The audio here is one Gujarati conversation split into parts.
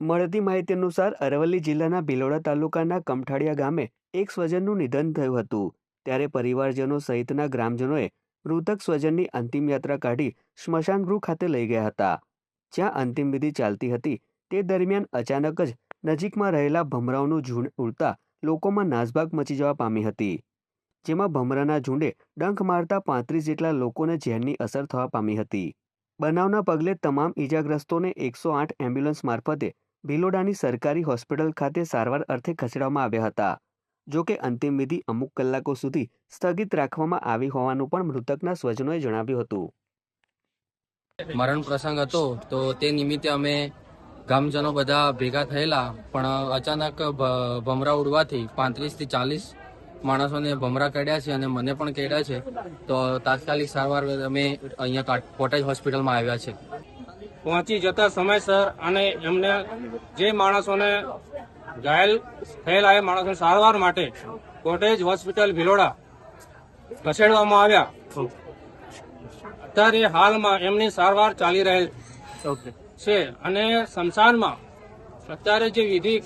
મળતી માહિતી અનુસાર અરવલ્લી જિલ્લાના ભિલોડા તાલુકાના કમઠાડિયા ગામે એક સ્વજનનું નિધન થયું હતું. ત્યારે પરિવારજનો સહિતના ગ્રામજનોએ મૃતક સ્વજનની અંતિમ યાત્રા કાઢી સ્મશાન ગૃહ ખાતે લઈ ગયા હતા. જ્યાં અંતિમ વિધિ ચાલતી હતી, તે દરમિયાન અચાનક જ નજીકમાં રહેલા ભમરાઓનું ઝુંડ ઉડતા લોકોમાં નાસભાગ મચી જવા પામી હતી. જેમાં ભમરાના ઝુંડે ડંખ મારતા પાંત્રીસ જેટલા લોકોને ઝેરની અસર થવા પામી હતી. બનાવના પગલે તમામ ઈજાગ્રસ્તોને એકસો આઠ એમ્બ્યુલન્સ મારફતે ભિલોડાની સરકારી હોસ્પિટલ ખાતે સારવાર અર્થે ખસેડવામાં આવ્યા હતા. જોકે અંતિમ વિધિ અમુક કલાકો સુધી સ્થગિત રાખવામાં આવી હોવાનું પણ મૃતકના સ્વજનોએ જણાવ્યું હતું. મરણ પ્રસંગ હતો તો તે નિમિત્તે અમે ગામજનો બધા ભેગા થયેલા, પણ અચાનક ભમરા ઉડવાથી પાંત્રીસથી ચાલીસ માણસોને ભમરા કાઢ્યા છે અને મને પણ કાઢ્યા છે. તો તાત્કાલિક સારવાર અમે અહીંયા કાટ- કોટેજ હોસ્પિટલમાં આવ્યા છે. પહોંચી જતા સમયસર અને એમને જે માણસોને ઘાયલ થયેલા એ માણસોને સારવાર માટે કોટેજ હોસ્પિટલ ભિલોડા ખસેડવામાં આવ્યા. અત્યારે હાલમાં એમની સારવાર ચાલી રહેલ છે અને સંસારમાં અત્યારે જે વિધિ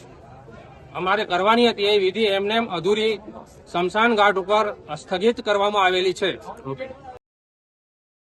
અમારે કરવાની હતી એ વિધિ એમને અધૂરી સ્મશાન ઘાટ ઉપર સ્થગિત કરવામાં આવેલી છે.